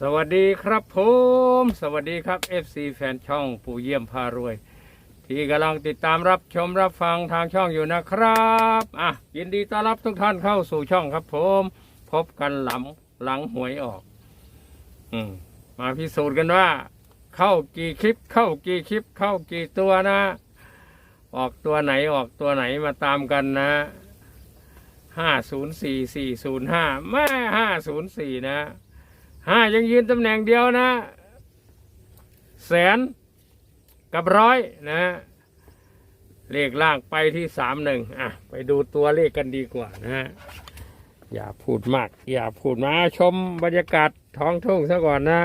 สวัสดีครับผม สวัสดีครับ FC แฟนช่องปู่เยี่ยมพารวย ที่กำลังติดตามรับชมรับฟังทางช่องอยู่นะครับอะยินดีต้อนรับทุกท่านเข้าสู่ช่องครับผม พบกันหลังหลังหวยออก อืมมาพิสูจน์กันว่า เข้ากี่คลิป เข้ากี่คลิป เข้ากี่ตัวนะ ออกตัวไหนออกตัวไหนมาตามกันนะห้าศูนย์สี่สี่ศูนย์ห้าแม่ห้าศูนย์สี่นะ ห้ายังยืนตำแหน่งเดียวนะ แสนกับร้อยนะเลขล่างไปที่สามหนึ่งอะ ไปดูตัวเลขกันดีกว่านะอย่าพูดมาก อย่าพูดมาชมบรรยากาศท้องทุ่งซะก่อนนะ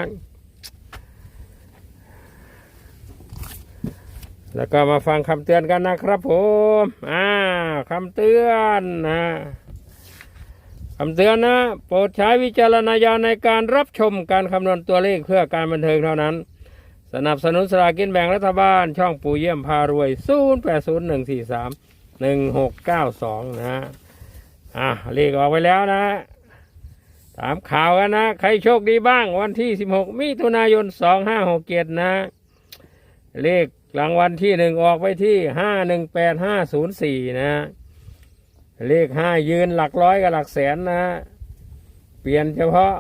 แล้วก็มาฟังคำเตือนกันนะครับผม อ่าคำเตือนนะ คำเตือนนะโปรดใช้วิจารณญาณในการรับชมการคำนวณตัวเลขเพื่อการบันเทิงเท่านั้น สนับสนุนสลากินแบ่งรัฐบาล ช่องปู่เยี่ยมพารวย 0 8 0 1 4 3 1 6 9 2 นะอะเลขออกไปแล้วนะถามข่าวกันนะ ใครโชคดีบ้างวันที่ 16 มิถุนายน 2567 นะ เลขรางวัลที่หนึ่งออกไปที่ 518504 นะ เลขห้ายืนหลักร้อยกับหลักแสนนะเปลี่ยนเฉพาะ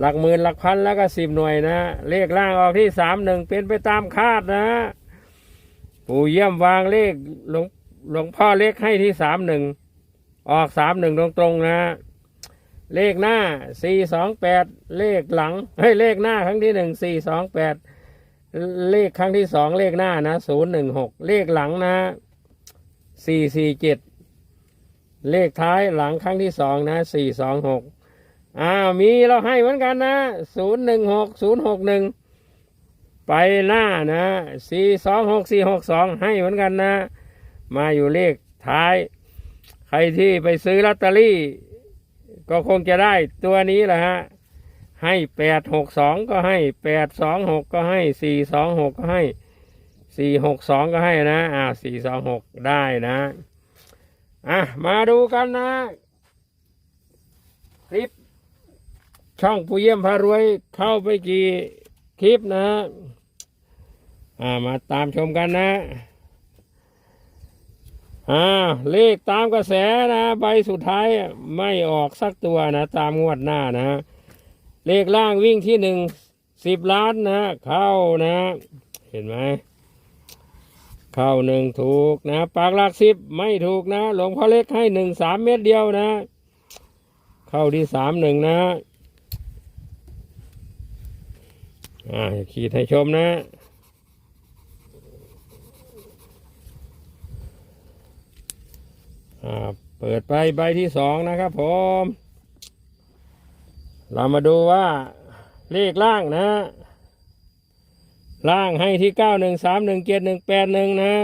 หลักหมื่นหลักพันแล้วก็สิบหน่วยนะเลขล่างออกที่สามหนึ่งเป็นไปตามคาดนะปู่เยี่ยมวางเลขหลวงหลวงพ่อเลขให้ที่สามหนึ่งออกสามหนึ่งตรงๆนะ เลขหน้าสี่สองแปดเลขหลังเฮ้ยเลขหน้าครั้งที่หนึ่งสี่สองแปดเลขครั้งที่สองเลขหน้านะศูนย์หนึ่งหกเลขหลังนะสี่สี่เจ็ด เลขท้ายหลังครั้งที่สองนะสี่สองหกอ้าวมีเราให้เหมือนกันนะศูนย์หนึ่งหกศูนย์หกหนึ่งไปหน้านะสี่สองหกสี่หกสองให้เหมือนกันนะ มาอยู่เลขท้าย ใครที่ไปซื้อลอตเตอรี่ ก็คงจะได้ตัวนี้แหละฮะ ให้แปดหกสองก็ให้แปดสองหกก็ให้สี่สองหกก็ให้สี่หกสองก็ให้นะ อ่าสี่สองหกได้นะ อะมาดูกันนะ คลิป ช่องผู้เยี่ยมพารวยเข้าไปกี่คลิปนะ อ่ามาตามชมกันนะอ่าเลขตามกระแสนะ ใบสุดท้ายไม่ออกสักตัวนะ ตามงวดหน้านะ เลขล่างวิ่งที่หนึ่งสิบล้านนะ เข้านะ เห็นไหม เข้าหนึ่งถูกนะ ปากหลักสิบไม่ถูกนะ หลวงพ่อเล็กให้หนึ่งสามเม็ดเดียวนะ เข้าที่สามหนึ่งนะอ่าขีดให้ชมนะอ่าเปิดไปใบที่สองนะครับผม เรามาดูว่าเลขล่างนะ ล่างให้ที่เก้าหนึ่งสามหนึ่งเจ็ดหนึ่งแปดหนึ่งนะ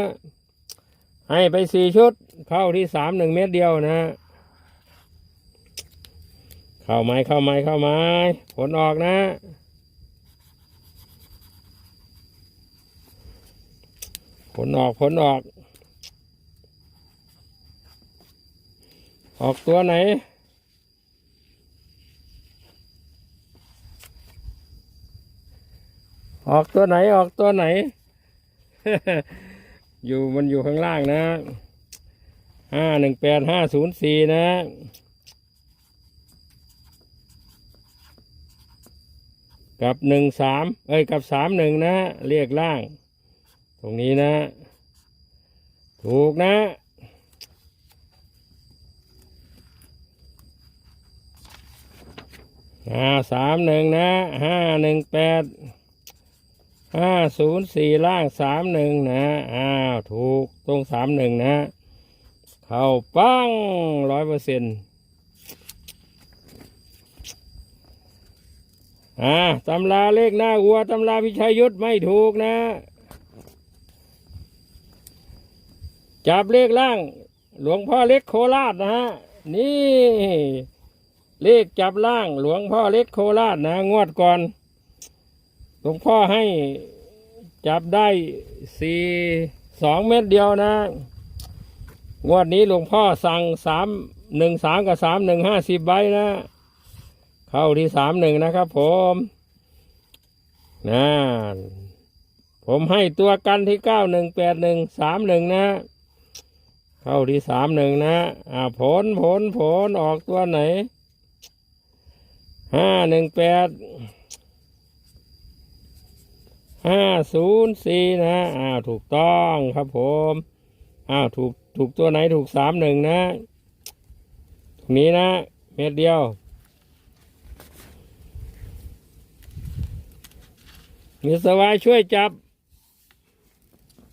ให้ไปสี่ชุด เข้าที่สามหนึ่งเม็ดเดียวนะ เข้าไม้เข้าไม้เข้าไม้ผลออกนะ ผลออกผลออก ออกตัวไหน ออกตัวไหนออกตัวไหน อยู่มันอยู่ข้างล่างนะห้าหนึ่งแปดห้าศูนย์สี่นะกับหนึ่งสามเอ้ยกับสามหนึ่งนะ เรียกล่าง ตรงนี้นะ ถูกนะอ่าสามหนึ่งนะห้าหนึ่งแปด ห้าศูนย์สี่ล่างสามหนึ่งนะอ้าวถูกตรงสามหนึ่งนะ เข้าปังร้อยเปอร์เซ็นต์อ่าตำราเลขหน้าวัวตำราพิชัยยุทธไม่ถูกนะ จับเลขล่าง หลวงพ่อเล็กโคราชนะฮะ นี่ เลขจับล่างหลวงพ่อเล็กโคราชนะ งวดก่อน หลวงพ่อให้จับได้สี่สองเม็ดเดียวนะ งวดนี้หลวงพ่อสั่งสามหนึ่งสามกับสามหนึ่งห้าสิบใบนะ เข้าที่สามหนึ่งนะครับผมนะผมให้ตัวกันที่เก้าหนึ่งแปดหนึ่งสามหนึ่งนะ เข้าที่สามหนึ่งนะอ่าผลผลผลออกตัวไหนห้าหนึ่งแปด ห้าศูนย์สี่นะอ้าวถูกต้องครับผมอ้าวถูกถูกตัวไหนถูกสามหนึ่งนะ ตรงนี้นะ เม็ดเดียวมีสวายช่วยจับ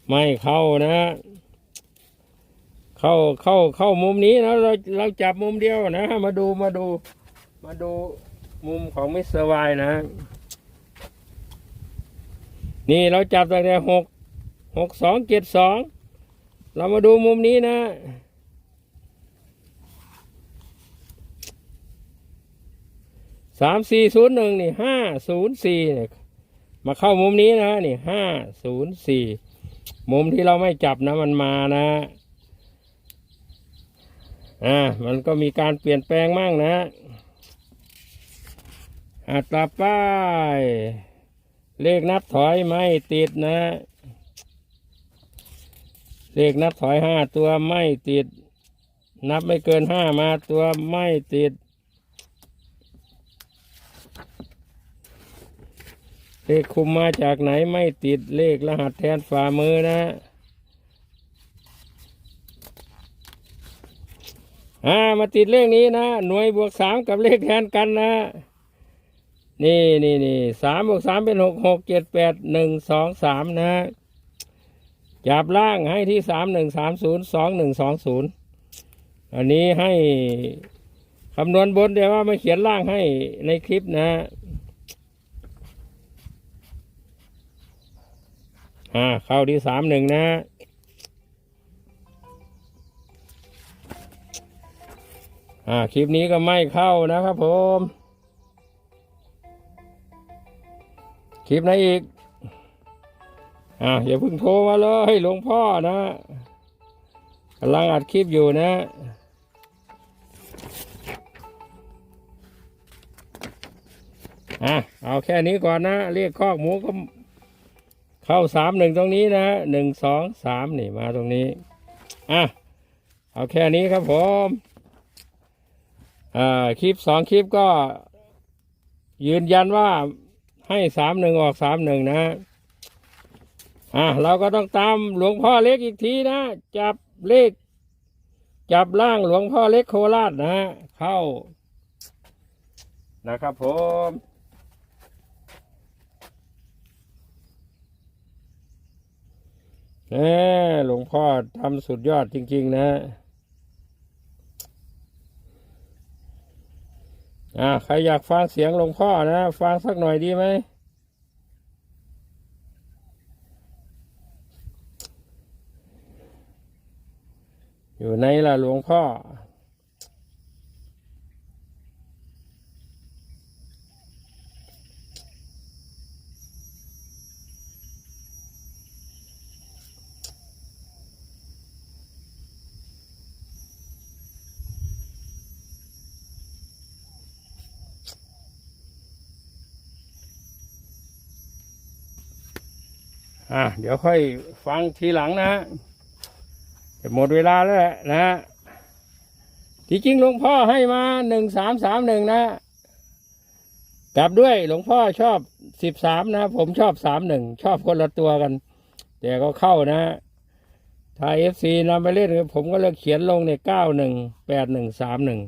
ไม่เข้านะ เข้าเข้าเข้ามุมนี้นะเราเราจับมุมเดียวนะ มาดูมาดู มาดูมุมของมิสเตอร์วายนะ นี่เราจับตั้งแต่หกหกสองเจ็ดสองเรามาดูมุมนี้นะ สามสี่ศูนย์หนึ่งนี่ห้าศูนย์สี่เนี่ยมาเข้ามุมนี้นะนี่ห้าศูนย์สี่มุมที่เราไม่จับนะมันมานะ อ่า มันก็มีการเปลี่ยนแปลงมั่งนะอัตราป้าย เลขนับถอยไม่ติดนะ เลขนับถอยห้าตัวไม่ติด นับไม่เกินห้ามาตัวไม่ติด เลขคุมมาจากไหนไม่ติดเลขรหัสแทนฝ่ามือนะอ่ามาติดเลขนี้นะ หน่วยบวกสามกับเลขแทนกันนะ นี่นี่นี่สามบวกสามเป็นหกหกเจ็ดแปดหนึ่งสองสามนะจับล่างให้ที่สามหนึ่งสามศูนย์สองหนึ่งสองศูนย์อันนี้ให้คำนวณบนเดี๋ยวว่าไม่เขียนล่างให้ในคลิปนะอ่าเข้าที่สามหนึ่งนะอ่าคลิปนี้ก็ไม่เข้านะครับผม คลิปไหนอีกอ่าอย่าเพิ่งโทรมาเลยหลวงพ่อนะกำลังอัดคลิปอยู่นะอะเอาแค่นี้ก่อนนะ เรียกคอกหมูก็เข้าสามหนึ่งตรงนี้นะหนึ่งสองสามนี่มาตรงนี้อะเอาแค่นี้ครับผมอ่าคลิปสองคลิปก็ยืนยันว่า ให้สามหนึ่งออกสามหนึ่งนะอ่าเราก็ต้องตามหลวงพ่อเล็กอีกทีนะจับเลข จับล่างหลวงพ่อเล็กโคราชนะเข้า นะครับผมแหมหลวงพ่อทำสุดยอดจริง ๆ นะ อ่าใครอยากฟังเสียงหลวงพ่อนะฟังสักหน่อยดีไหมอยู่ในล่ะหลวงพ่อ อะเดี๋ยวค่อยฟังทีหลังนะจะหมดเวลาแล้วแหละนะที่จริงหลวงพ่อให้มาหนึ่งสามสามหนึ่งนะกลับด้วยหลวงพ่อชอบสิบสามนะ ผมชอบสามหนึ่งชอบคนละตัวกัน แต่ก็เข้านะถ้าเอฟซีนำไปเล่นผมก็เลยเขียนลงในเก้าหนึ่งแปดหนึ่งสามหนึ่ง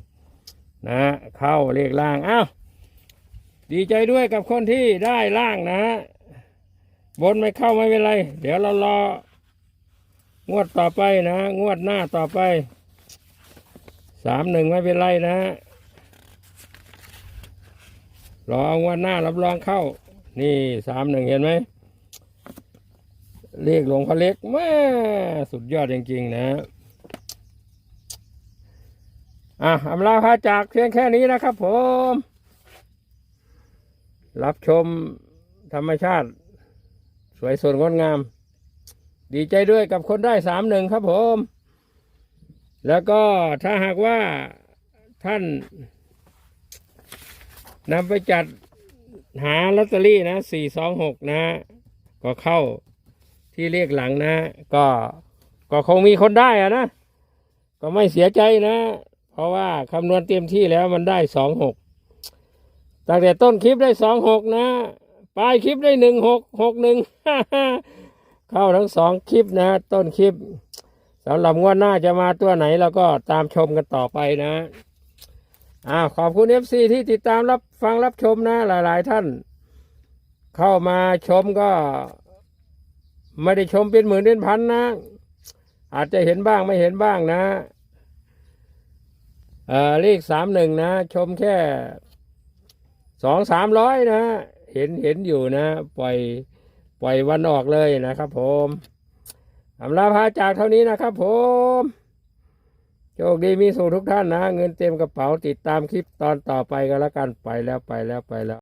นะ เข้าเลขล่างอ้าวดีใจด้วยกับคนที่ได้ล่างนะ บนไม่เข้าไม่เป็นไร เดี๋ยวเรารองวดต่อไปนะ งวดหน้าต่อไป สามหนึ่งไม่เป็นไรนะรองวดหน้ารับรองเข้า นี่สามหนึ่งเห็นไหมเรียกหลวงพ่อเล็กแม่สุดยอดจริงๆนะอะอำลาพาจากเพียงแค่นี้นะครับผม รับชมธรรมชาติ สวยสดงดงาม ดีใจด้วยกับคนได้สามหนึ่งครับผม แล้วก็ถ้าหากว่าท่านนำไปจัดหาลอตเตอรี่นะสี่สองหกนะ ก็เข้าที่เลขหลังนะ ก็ก็คงมีคนได้อะนะ ก็ไม่เสียใจนะ เพราะว่าคำนวณเต็มที่แล้วมันได้สองหกตั้งแต่ต้นคลิปได้สองหกนะ ปลายคลิปได้หนึ่งหกหกหนึ่งเข้าทั้งสองคลิปนะ ต้นคลิปสำหรับงวดหน้าจะมาตัวไหนเราก็ตามชมกันต่อไปนะอ่าขอบคุณเอฟซีที่ติดตามรับฟังรับชมนะ หลาย ๆ ท่าน เข้ามาชมก็ ไม่ได้ชมเป็นหมื่นเป็นพันนะ อาจจะเห็นบ้างไม่เห็นบ้างนะเออเลขสามหนึ่งนะ ชมแค่สองสามร้อยนะ เห็นเห็นอยู่นะ ปล่อยปล่อยวันออกเลยนะครับผมอำลาพาจากเท่านี้นะครับผมโชคดีมีสู่ทุกท่านนะ เงินเต็มกระเป๋าติดตามคลิปตอนต่อไปกันแล้วกันไปแล้วไปแล้วไปแล้ว